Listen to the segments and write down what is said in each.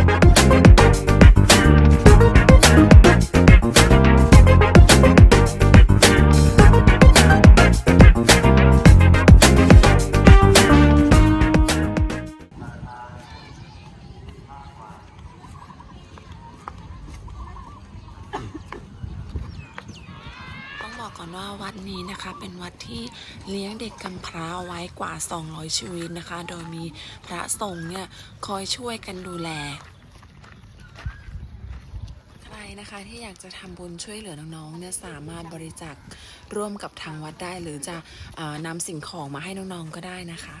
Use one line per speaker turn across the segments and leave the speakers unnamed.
ต้องบอกก่อนว่าวัดนี้นะคะเป็นวัดที่เลี้ยงเด็กกำพร้าไว้กว่า 200 ชีวิตนะคะ โดยมีพระสงฆ์เนี่ยคอยช่วยกันดูแล นะคะที่อยากจะทำบุญช่วยเหลือน้องๆเนี่ยสามารถบริจาคร่วมกับทางวัดได้ หรือจะอ่อนำสิ่งของมาให้น้องๆก็ได้นะคะ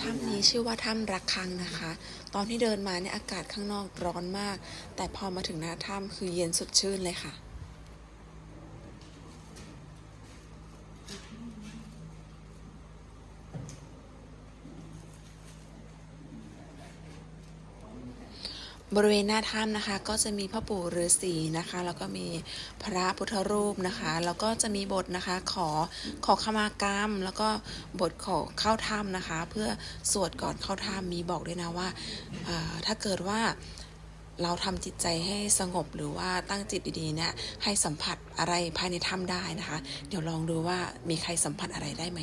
ถ้ำนี้ชื่อว่าถ้ำระฆังนะคะ ตอนที่เดินมาเนี่ยอากาศข้างนอกร้อนมาก แต่พอมาถึงหน้าถ้ำคือเย็นสดชื่นเลยค่ะ บริเวณหน้าถ้ำนะคะ ก็จะมีพ่อปู่ฤาษีนะคะ แล้วก็มีพระพุทธรูปนะคะ แล้วก็จะมีบทนะคะขอขอขมากรรม แล้วก็บทขอเข้าถ้ำนะคะ เพื่อสวดก่อนเข้าถ้ำมีบอกด้วยนะว่าถ้าเกิดว่าเราทำจิตใจให้สงบหรือว่าตั้งจิตดีๆเนี่ยให้สัมผัสอะไรภายในถ้ำได้นะคะ เดี๋ยวลองดูว่ามีใครสัมผัสอะไรได้ไหม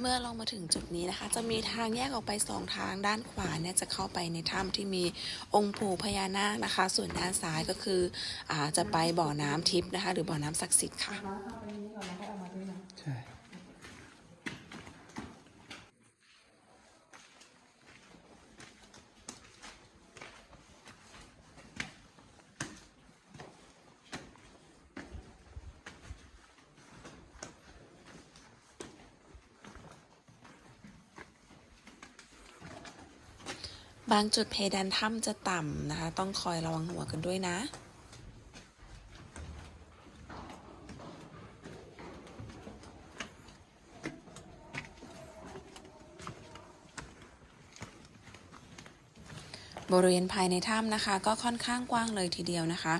เมื่อลงมาถึงจุดนี้นะคะ จะมีทางแยกออกไปสองทางด้านขวาเนี่ยจะเข้าไปในถ้ำที่มีองค์ปู่พญานาคนะคะ ส่วนด้านซ้ายก็คืออาจะไปบ่อน้ำทิพย์นะคะ หรือบ่อน้ำศักดิ์สิทธิ์ค่ะ บางจุดเพดานถ้ำจะต่ำนะคะ ต้องคอยระวังหัวกันด้วยนะ บริเวณภายในถ้ำนะคะ ก็ค่อนข้างกว้างเลยทีเดียวนะคะ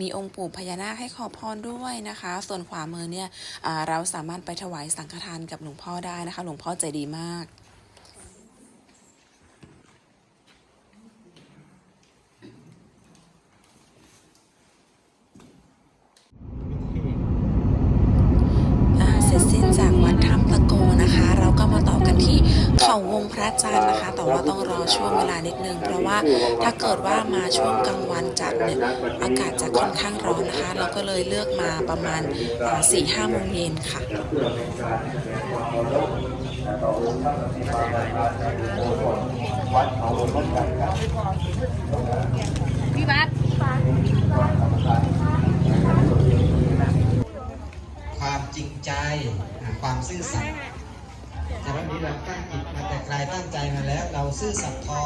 มีองค์ปู่พญานาคให้ขอพรด้วยนะคะ ส่วนขวามือเนี่ยเราสามารถไปถวายสังฆทานกับหลวงพ่อได้นะคะ หลวงพ่อใจดีมาก อ่าเสร็จสิ้นจากวัดถ้ำตะโกนะคะ เราก็มาต่อกันที่ เขาวงพระจันทร์นะคะ แต่ว่าต้องรอช่วงเวลานิดนึง เพราะว่าถ้าเกิดว่ามาช่วงกลางวันจัดเนี่ยอากาศจะค่อนข้างร้อนนะคะ เราก็เลยเลือกมาประมาณสี่ห้าโมงเย็นค่ะ
พี่บัส
ความจริงใจอ่าความซื่อสัตย์แต่วั นนี้เราตั้งจิตมาแต่ไกลตั้งใจมาแล้ว เราซื่อสัตย์พอ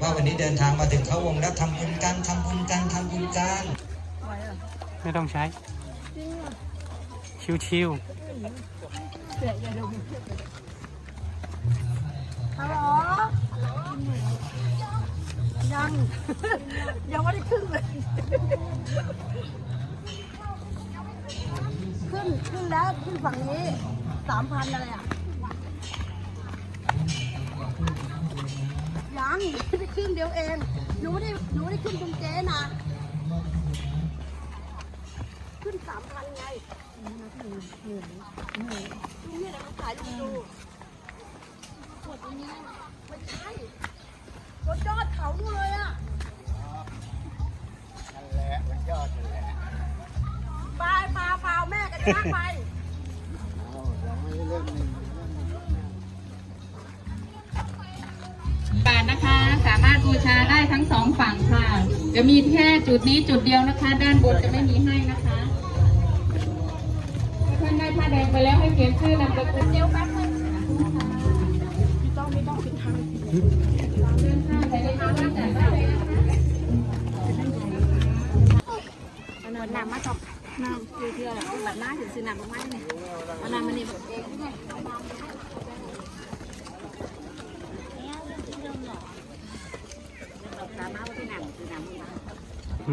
ว่าวันนี้เดินทางมาถึงเขาวงแล้วทำบุญกันทำบุญกันทำบุญกัน
ไม่ต้องใช้ ชิว
ฮัลโหลยัง ยังไม่ได้ขึ้นเลย ขึ้น ขึ้นแล้ว ขึ้นฝั่งนี้สามพันอะไรอะ ยังไม่ได้ขึ้นเดียวเอง หนูได้หนูได้ขึ้นตรงเจ๊นะ ขึ้นสามพันไงนี่แหละเขาขายลูกดูปวดตรงนี้ไม่ใช่รถยอดเขานู่นเลยอะนั่นแหละมันยอดนั่นแหละปลาปลาปลาแม่กันจะลากไปา
รถบูชาได้ทั้งสองฝั่งค่ะ จะมีแค่จุดนี้จุดเดียวนะคะ ด้านบนจะไม่มีให้นะคะท่านได้ผ้าแดงไปแล้วให้เขียนชื่อนามสกุลเดียวแป๊บนึงไม่ต้องไม่ต้องปิดทางเดินทางไปเลยค่ะจัดได้เลยนะคะ
เอาหน้ำมาจบน้ำเที่ยวๆแบบหน้าถึงซื้อน้ำมาเนี่ยเอาน้ำมานี่แบบเองไง ตามมาว่าที่หนังคือหนังมา
อืม
เ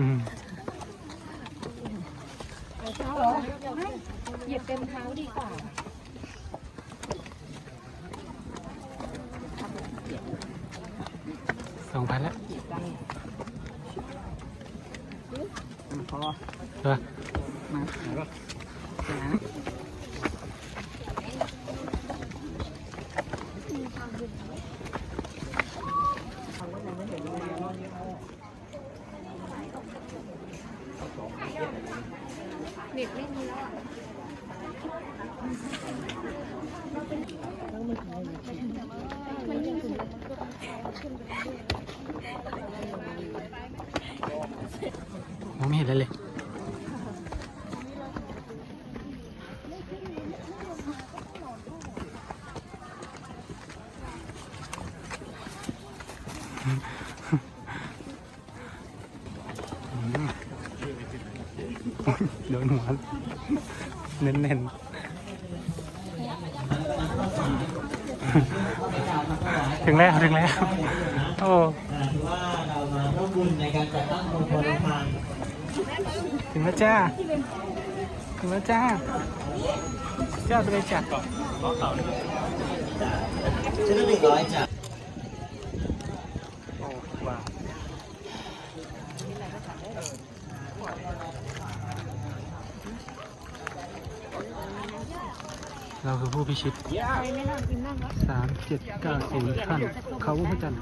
หยียบเต็มเท้าดีกว่า
สองพันแล้ว
พอ
เหรอ
มาไหนก็นะ
เน็ตไม่มีแล้วอะ
มองไม่เห็นเลยเลยโดนหัวเน้นๆ ถึงแล้วถึงแล้ว โอ้
ถือว่าเรามาร่วมบุญในการจัดตั้งโครงการทาน
ถึงแล้วจ้า ถึงแล้วจ้า เจ้าไปเลยจ้ะ
ชิ้นละหนึ่งร้อยจ้ะ
ว้าว เราคือผู้พิชิตสามเจ็ดเก้าศูนย์ขั้นเขาพระจันทร์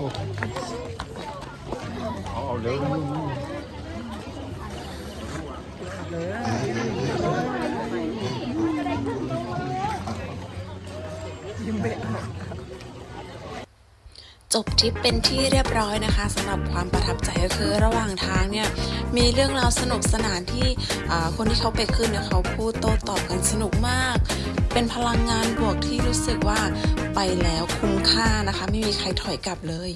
Ồ, lớn Hãy subscribe cho kênh
จบทริปเป็นที่เรียบร้อยนะคะสำหรับความประทับใจก็คือระหว่างทางเนี่ยมีเรื่องราวสนุกสนานที่คนที่เขาไปขึ้นเนี่ยเขาพูดโต้ตอบกันสนุกมาก เป็นพลังงานบวกที่รู้สึกว่าไปแล้วคุ้มค่านะคะ ไม่มีใครถอยกลับเลย